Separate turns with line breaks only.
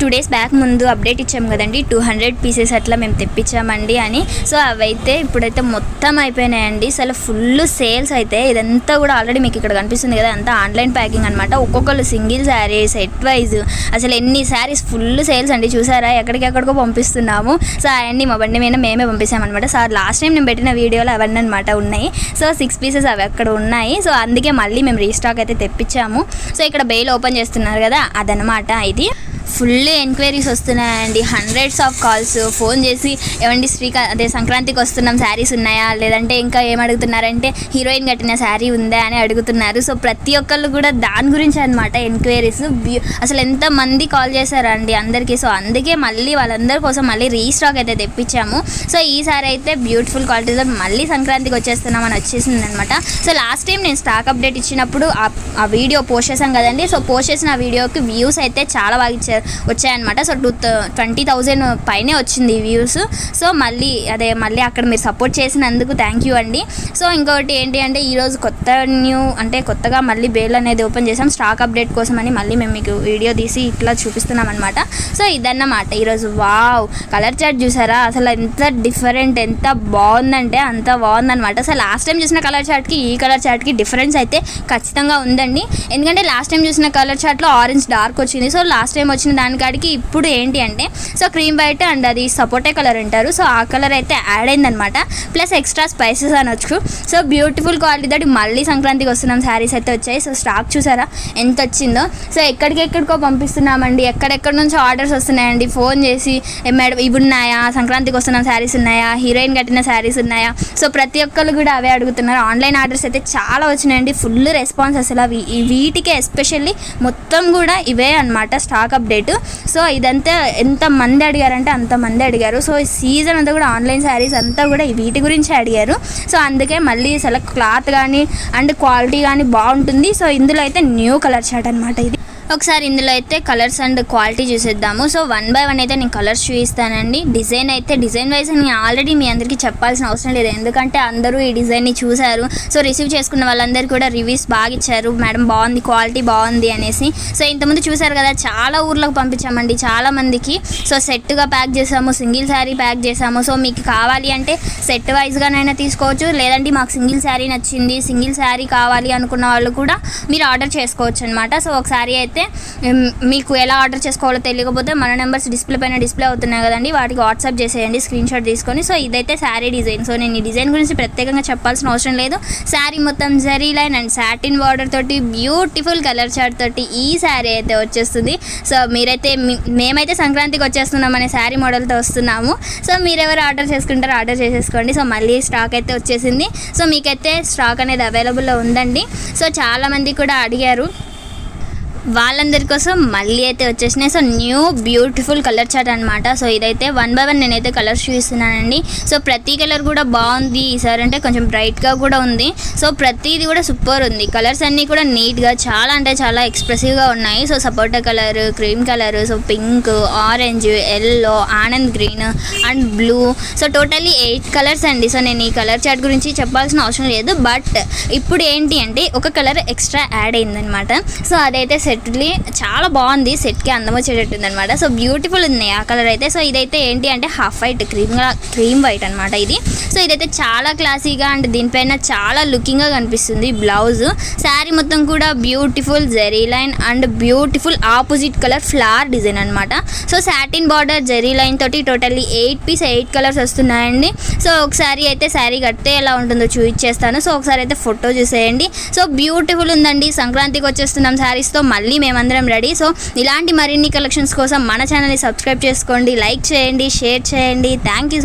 Two days back ముందు update ఇచ్చాం కదండి టూ హండ్రెడ్ పీసెస్ అట్లా మేము తెప్పించామండి అని. సో అవైతే ఇప్పుడైతే మొత్తం అయిపోయినాయండి. అసలు ఫుల్ సేల్స్ అయితే ఇదంతా కూడా ఆల్రెడీ మీకు ఇక్కడ కనిపిస్తుంది కదా అంతా ఆన్లైన్ ప్యాకింగ్ అనమాట ఒక్కొక్కరు సింగిల్ శారీ సెట్ వైజ్. అసలు ఎన్ని శారీస్ ఫుల్ సేల్స్ అండి చూసారా? ఎక్కడికెక్కడికో పంపిస్తున్నాము. సో అవన్నీ మా బండి మీద మేమే పంపిస్తామన్నమాట సో లాస్ట్ టైం నేను పెట్టిన వీడియోలో అవన్నీ అనమాట ఉన్నాయి. సో సిక్స్ పీసెస్ అవి అక్కడ ఉన్నాయి. సో అందుకే మళ్ళీ మేము రీస్టాక్ అయితే తెప్పించాము. సో ఇక్కడ బెయిల్ ఓపెన్ చేస్తున్నారు కదా అదనమాట ఇది. ఫుల్ ఎంక్వైరీస్ వస్తున్నాయండి. హండ్రెడ్స్ ఆఫ్ కాల్స్ ఫోన్ చేసి ఏమండి శ్రీకా అదే సంక్రాంతికి వస్తున్నాం శారీస్ ఉన్నాయా? లేదంటే ఇంకా ఏం అడుగుతున్నారంటే హీరోయిన్ కట్టిన శారీ ఉందా? అని అడుగుతున్నారు. సో ప్రతి ఒక్కళ్ళు కూడా దాని గురించి అనమాట ఎంక్వైరీస్. అసలు ఎంత మంది కాల్ చేశారండి అందరికీ. సో అందుకే మళ్ళీ వాళ్ళందరి కోసం మళ్ళీ రీస్టాక్ అయితే తెప్పించాము. సో ఈసారి అయితే బ్యూటిఫుల్ క్వాలిటీలో మళ్ళీ సంక్రాంతికి వచ్చేస్తున్నామని వచ్చేసింది అనమాట సో లాస్ట్ టైం నేను స్టాక్ అప్డేట్ ఇచ్చినప్పుడు ఆ- వీడియో పోస్ట్ చేశాం కదండి. సో పోస్ట్ చేసిన ఆ వీడియోకి వ్యూస్ అయితే చాలా బాగా ఇచ్చారు. వచ్చాయన్నమాట. సో టూ ట్వంటీ థౌజండ్ పైనే వచ్చింది వ్యూస్. సో మళ్ళీ అదే మళ్ళీ అక్కడ మీరు సపోర్ట్ చేసినందుకు థ్యాంక్ యూ అండి. సో ఇంకొకటి ఏంటి అంటే ఈరోజు కొత్త న్యూ అంటే కొత్తగా మళ్ళీ బేల్ అనేది ఓపెన్ చేసాం. స్టాక్ అప్డేట్ కోసం అని మళ్ళీ మేము మీకు వీడియో తీసి ఇట్లా చూపిస్తున్నాం అనమాట సో ఇదన్నమాట ఈరోజు. వావ్! కలర్ చార్ట్ చూసారా? అసలు ఎంత డిఫరెంట్ ఎంత బాగుందంటే అంత బాగుందన్నమాట. అసలు లాస్ట్ టైం చూసిన కలర్ చార్ట్కి ఈ కలర్ చార్ట్కి డిఫరెన్స్ అయితే ఖచ్చితంగా ఉందండి. ఎందుకంటే లాస్ట్ టైం చూసిన కలర్ చార్ట్లో ఆరెంజ్ డార్క్ వచ్చింది. సో లాస్ట్ టైం వచ్చిన దానికాడికి ఇప్పుడు ఏంటి అంటే సో క్రీమ్ వైట్ అండ్ అది సపోటా కలర్ అంటారు. సో ఆ కలర్ అయితే యాడ్ అయిందనమాట ప్లస్ ఎక్స్ట్రా స్పైసెస్ అనొచ్చు సో బ్యూటిఫుల్ క్వాలిటీ తోటి మళ్ళీ సంక్రాంతికి వస్తున్నాం. శారీస్ అయితే వచ్చాయి. సో స్టాక్ చూసారా? ఎంత వచ్చిందో. సో ఎక్కడికెక్కడికో పంపిస్తున్నామండి. ఎక్కడెక్కడ నుంచి ఆర్డర్స్ వస్తున్నాయండి? ఫోన్ చేసి మేడం ఇవి ఉన్నాయా? సంక్రాంతికి వస్తున్నాం. శారీస్ ఉన్నాయా? హీరోయిన్ కట్టిన శారీస్ ఉన్నాయా? సో ప్రతి ఒక్కరు కూడా అవే అడుగుతున్నారు. ఆన్లైన్ ఆర్డర్స్ అయితే చాలా వచ్చినాయండి. ఫుల్ రెస్పాన్స్ అసలు అవి. వీటికే ఎస్పెషల్లీ మొత్తం కూడా ఇవే అనమాట స్టాక్ అప్డేట్ సో ఇదంతా ఎంతమంది అడిగారంటే అంతమంది అడిగారు. సో ఈ సీజన్ అంతా కూడా ఆన్లైన్ శారీస్ అంతా కూడా వీటి గురించి అడిగారు. సో అందుకే మళ్ళీ సెలెక్ట్ క్లాత్ కానీ అండ్ క్వాలిటీ కానీ బాగుంటుంది. సో ఇందులో అయితే న్యూ కలర్ షర్ట్ అనమాట ఇది. ఒకసారి ఇందులో అయితే కలర్స్ అండ్ క్వాలిటీ చూసేద్దాము. సో వన్ బై వన్ అయితే నేను కలర్స్ చూపిస్తానండి. డిజైన్ అయితే డిజైన్ వైజ్ నేను ఆల్రెడీ మీ అందరికీ చెప్పాల్సిన అవసరం లేదు. ఎందుకంటే అందరూ ఈ డిజైన్ని చూశారు. సో రిసీవ్ చేసుకున్న వాళ్ళందరూ కూడా రివ్యూస్ బాగా ఇచ్చారు. మేడం బాగుంది క్వాలిటీ బాగుంది అనేసి. సో ఇంతకుముందు చూశారు కదా చాలా ఊర్లకు పంపించామండి చాలా మందికి. సో సెట్గా ప్యాక్ చేసాము సింగిల్ శారీ ప్యాక్ చేసాము. సో మీకు కావాలి అంటే సెట్ వైజ్గానైనా తీసుకోవచ్చు. లేదంటే మాకు సింగిల్ శారీ నచ్చింది సింగిల్ శారీ కావాలి అనుకున్న వాళ్ళు కూడా మీరు ఆర్డర్ చేసుకోవచ్చు అనమాట సో ఒకసారి అయితే అయితే మీకు ఎలా ఆర్డర్ చేసుకోవాలో తెలియకపోతే మన నెంబర్స్ డిస్ప్లే పైన డిస్ప్లే అవుతున్నాయి కదండి. వాటికి వాట్సాప్ చేసేయండి స్క్రీన్ షాట్ తీసుకొని. సో ఇదైతే శారీ డిజైన్. సో నేను ఈ డిజైన్ గురించి ప్రత్యేకంగా చెప్పాల్సిన అవసరం లేదు. శారీ మొత్తం zari line and satin border తోటి బ్యూటిఫుల్ కలర్ చార్ట్ తోటి ఈ శారీ అయితే వచ్చేస్తుంది. సో మీరైతే మేమైతే సంక్రాంతికి వచ్చేస్తున్నాం అనే శారీ మోడల్తో వస్తున్నాము. సో మీరెవరు ఆర్డర్ చేసుకుంటారో ఆర్డర్ చేసేసుకోండి. సో మళ్ళీ స్టాక్ అయితే వచ్చేసింది. సో మీకైతే స్టాక్ అనేది అవైలబుల్లో ఉందండి. సో చాలామంది కూడా అడిగారు. వాళ్ళందరి కోసం మళ్ళీ అయితే వచ్చేసినాయి. So new beautiful colour chart అనమాట సో ఇదైతే వన్ బై వన్ నేనైతే కలర్స్ చూపిస్తున్నానండి. సో ప్రతి కలర్ కూడా బాగుంది. ఈసారి అంటే కొంచెం బ్రైట్గా కూడా ఉంది. సో ప్రతిది కూడా సూపర్ ఉంది. కలర్స్ అన్నీ కూడా నీట్గా చాలా అంటే చాలా ఎక్స్ప్రెసివ్గా ఉన్నాయి. So sapota colour cream colour so pink orange yellow Anand green and blue so totally eight colours అండి. సో నేను ఈ కలర్ చార్ట్ గురించి చెప్పాల్సిన అవసరం లేదు. బట్ ఇప్పుడు ఏంటి అంటే ఒక కలర్ ఎక్స్ట్రా యాడ్ అయిందనమాట సో అదైతే సెట్లీ చాలా బాగుంది. సెట్కి అందం వచ్చేటట్టుంది అనమాట సో బ్యూటిఫుల్ ఉంది ఆ కలర్ అయితే. సో ఇదైతే ఏంటి అంటే half white cream cream white అనమాట ఇది. సో ఇదైతే చాలా క్లాసీగా అండ్ దీనిపైన చాలా లుకింగ్గా కనిపిస్తుంది బ్లౌజ్. శారీ మొత్తం కూడా beautiful zari line and beautiful opposite colour flower design అనమాట so satin border zari line తోటి totally eight piece eight colours వస్తున్నాయండి. సో ఒకసారి అయితే శారీ కడితే ఎలా ఉంటుందో చూపించేస్తాను సో ఒకసారి అయితే ఫోటో చూసేయండి. సో బ్యూటిఫుల్ ఉందండి. సంక్రాంతికి వచ్చేస్తున్నాం శారీస్తో. మళ్ళీ మేమందరం రెడీ. సో ఇలాంటి మరిన్ని కలెక్షన్స్ కోసం మన ఛానల్ని సబ్స్క్రైబ్ చేసుకోండి లైక్ చేయండి షేర్ చేయండి. Thank you